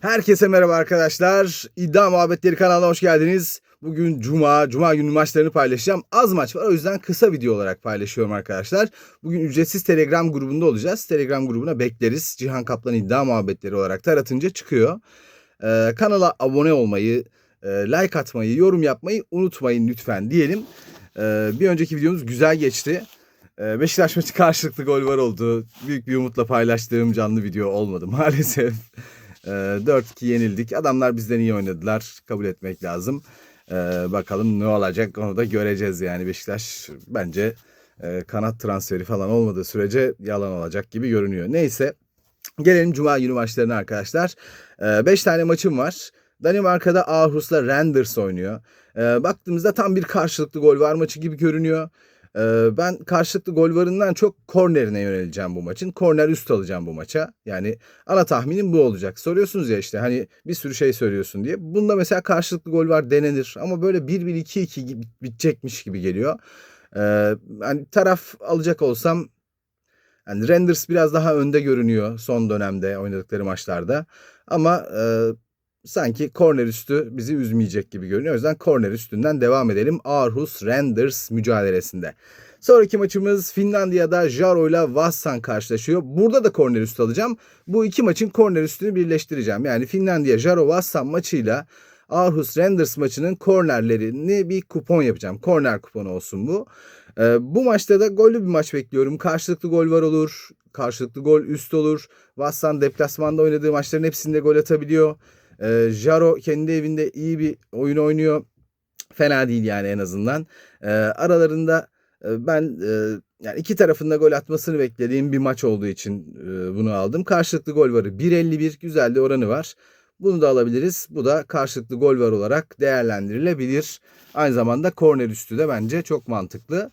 Herkese merhaba arkadaşlar. İddia Muhabbetleri kanalına hoş geldiniz. Bugün Cuma, Cuma günü maçlarını paylaşacağım. Az maç var o yüzden kısa video olarak paylaşıyorum arkadaşlar. Bugün ücretsiz Telegram grubunda olacağız. Telegram grubuna bekleriz. Cihan Kaplan İddia Muhabbetleri olarak taratınca çıkıyor. Ee, kanala abone olmayı, e, like atmayı, yorum yapmayı unutmayın lütfen diyelim. Ee, bir önceki videomuz güzel geçti. Ee, Beşiktaş maçı karşılıklı gol var oldu. Büyük bir umutla paylaştığım canlı video olmadı maalesef. Ee, 4-2 yenildik. Adamlar bizden iyi oynadılar. Kabul etmek lazım. Ee, bakalım ne olacak onu da göreceğiz yani. Beşiktaş bence e, kanat transferi falan olmadığı sürece yalan olacak gibi görünüyor. Neyse gelelim Cuma günü maçlarına arkadaşlar. 5 tane maçım var. Danimarka'da Aarhus'la Renders oynuyor. Ee, baktığımızda tam bir karşılıklı gol var maçı gibi görünüyor. Ben karşılıklı gol varından çok kornerine yöneleceğim bu maçın. Korner üst alacağım bu maça. Yani ana tahminim bu olacak. Soruyorsunuz ya işte hani bir sürü şey söylüyorsun diye. Bunda mesela karşılıklı gol var denenir. Ama böyle 1-1-2-2 gibi bitecekmiş gibi geliyor. Hani taraf alacak olsam yani Renders biraz daha önde görünüyor son dönemde oynadıkları maçlarda. Ama sanki korner üstü bizi üzmeyecek gibi görünüyor. O yüzden korner üstünden devam edelim. Aarhus Renders mücadelesinde. Sonraki maçımız Finlandiya'da Jaro ile Vassan karşılaşıyor. Burada da korner üstü alacağım. Bu iki maçın korner üstünü birleştireceğim. Yani Finlandiya Jaro Vassan maçıyla Aarhus Renders maçının kornerlerini bir kupon yapacağım. Korner kuponu olsun bu. Ee, bu maçta da gollü bir maç bekliyorum. Karşılıklı gol var olur. Karşılıklı gol üst olur. Vassan deplasmanda oynadığı maçların hepsinde gol atabiliyor. Ee, Jaro kendi evinde iyi bir oyun oynuyor. Fena değil yani en azından. Ee, aralarında e, ben e, yani iki tarafında gol atmasını beklediğim bir maç olduğu için e, bunu aldım. Karşılıklı gol varı 1.51 güzel de oranı var. Bunu da alabiliriz. Bu da karşılıklı gol var olarak değerlendirilebilir. Aynı zamanda korner üstü de bence çok mantıklı.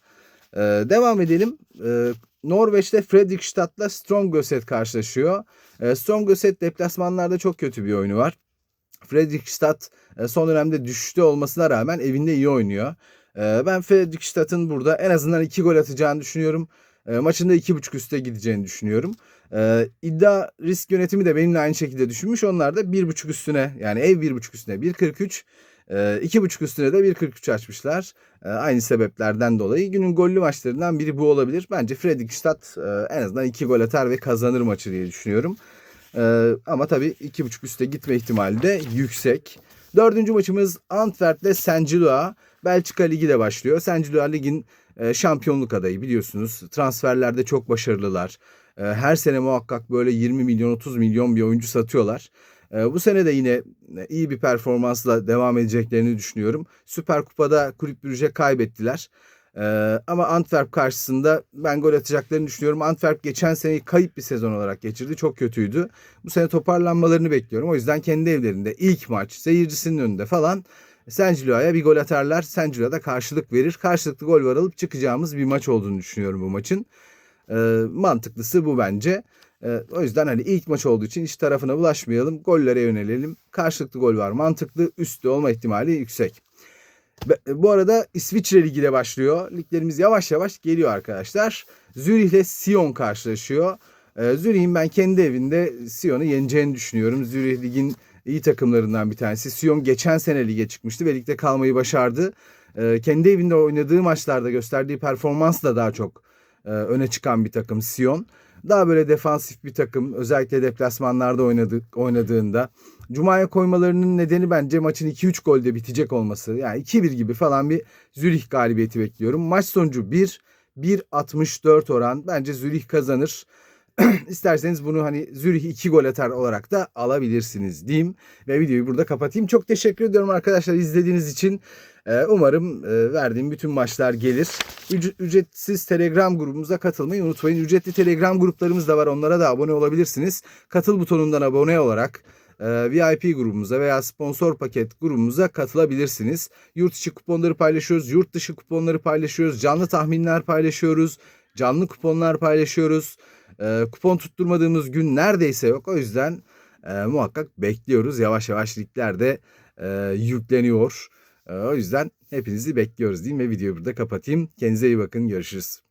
Ee, devam edelim. Ee, Norveç'te Fredrikstad'la Strongøset karşılaşıyor. Ee, Strongøset deplasmanlarda çok kötü bir oyunu var. Fredrikstad e, son dönemde düşüşte olmasına rağmen evinde iyi oynuyor. Ee, ben Fredrikstad'ın burada en azından iki gol atacağını düşünüyorum. Ee, maçında iki buçuk üste gideceğini düşünüyorum. İddia risk yönetimi de benimle aynı şekilde düşünmüş. Onlar da bir buçuk üstüne yani ev bir buçuk üstüne 1.43 e, iki buçuk üstüne de 1.43 açmışlar. E, aynı sebeplerden dolayı günün gollü maçlarından biri bu olabilir. Bence Fredrikstad e, en azından iki gol atar ve kazanır maçı diye düşünüyorum. E, ama tabii iki buçuk üste gitme ihtimali de yüksek. Dördüncü maçımız Antwerp'le Saint-Gillois. Belçika Ligi de başlıyor. Saint-Gillois Lig'in e, şampiyonluk adayı biliyorsunuz. Transferlerde çok başarılılar. E, her sene muhakkak böyle 20 milyon 30 milyon bir oyuncu satıyorlar. E, bu sene de yine iyi bir performansla devam edeceklerini düşünüyorum. Süper Kupa'da Kulüp Brüj'e kaybettiler. Ee, ama Antwerp karşısında ben gol atacaklarını düşünüyorum. Antwerp geçen seneyi kayıp bir sezon olarak geçirdi. Çok kötüydü. Bu sene toparlanmalarını bekliyorum. O yüzden kendi evlerinde ilk maç seyircisinin önünde falan Saint-Gillois'a bir gol atarlar. Saint-Gillois da karşılık verir. Karşılıklı gol var alıp çıkacağımız bir maç olduğunu düşünüyorum bu maçın. Ee, mantıklısı bu bence. Ee, o yüzden hani ilk maç olduğu için iç tarafına bulaşmayalım. Gollere yönelelim. Karşılıklı gol var mantıklı. Üstte olma ihtimali yüksek. Bu arada İsviçre Ligi de başlıyor. Liglerimiz yavaş yavaş geliyor arkadaşlar. Zürih ile Sion karşılaşıyor. Ee, Zürih'in ben kendi evinde Sion'u yeneceğini düşünüyorum. Zürih Lig'in iyi takımlarından bir tanesi. Sion geçen sene lige çıkmıştı ve ligde kalmayı başardı. Ee, kendi evinde oynadığı maçlarda gösterdiği performansla daha çok e, öne çıkan bir takım Sion. Daha böyle defansif bir takım özellikle deplasmanlarda oynadı, oynadığında. Cuma'ya koymalarının nedeni bence maçın 2-3 golde bitecek olması. Yani 2-1 gibi falan bir Zürih galibiyeti bekliyorum. Maç sonucu 1 1.64 oran. Bence Zürih kazanır. İsterseniz bunu hani Zürih 2 gol atar olarak da alabilirsiniz diyeyim. Ve videoyu burada kapatayım. Çok teşekkür ediyorum arkadaşlar izlediğiniz için. Ee, umarım e, verdiğim bütün maçlar gelir. Ücretsiz Telegram grubumuza katılmayı unutmayın. Ücretli Telegram gruplarımız da var. Onlara da abone olabilirsiniz. Katıl butonundan abone olarak e, VIP grubumuza veya sponsor paket grubumuza katılabilirsiniz. Yurt içi kuponları paylaşıyoruz. Yurt dışı kuponları paylaşıyoruz. Canlı tahminler paylaşıyoruz. Canlı kuponlar paylaşıyoruz. E, kupon tutturmadığımız gün neredeyse yok. O yüzden muhakkak bekliyoruz. Yavaş yavaş ligler de yükleniyor. O yüzden hepinizi bekliyoruz diyeyim ve videoyu burada kapatayım. Kendinize iyi bakın. Görüşürüz.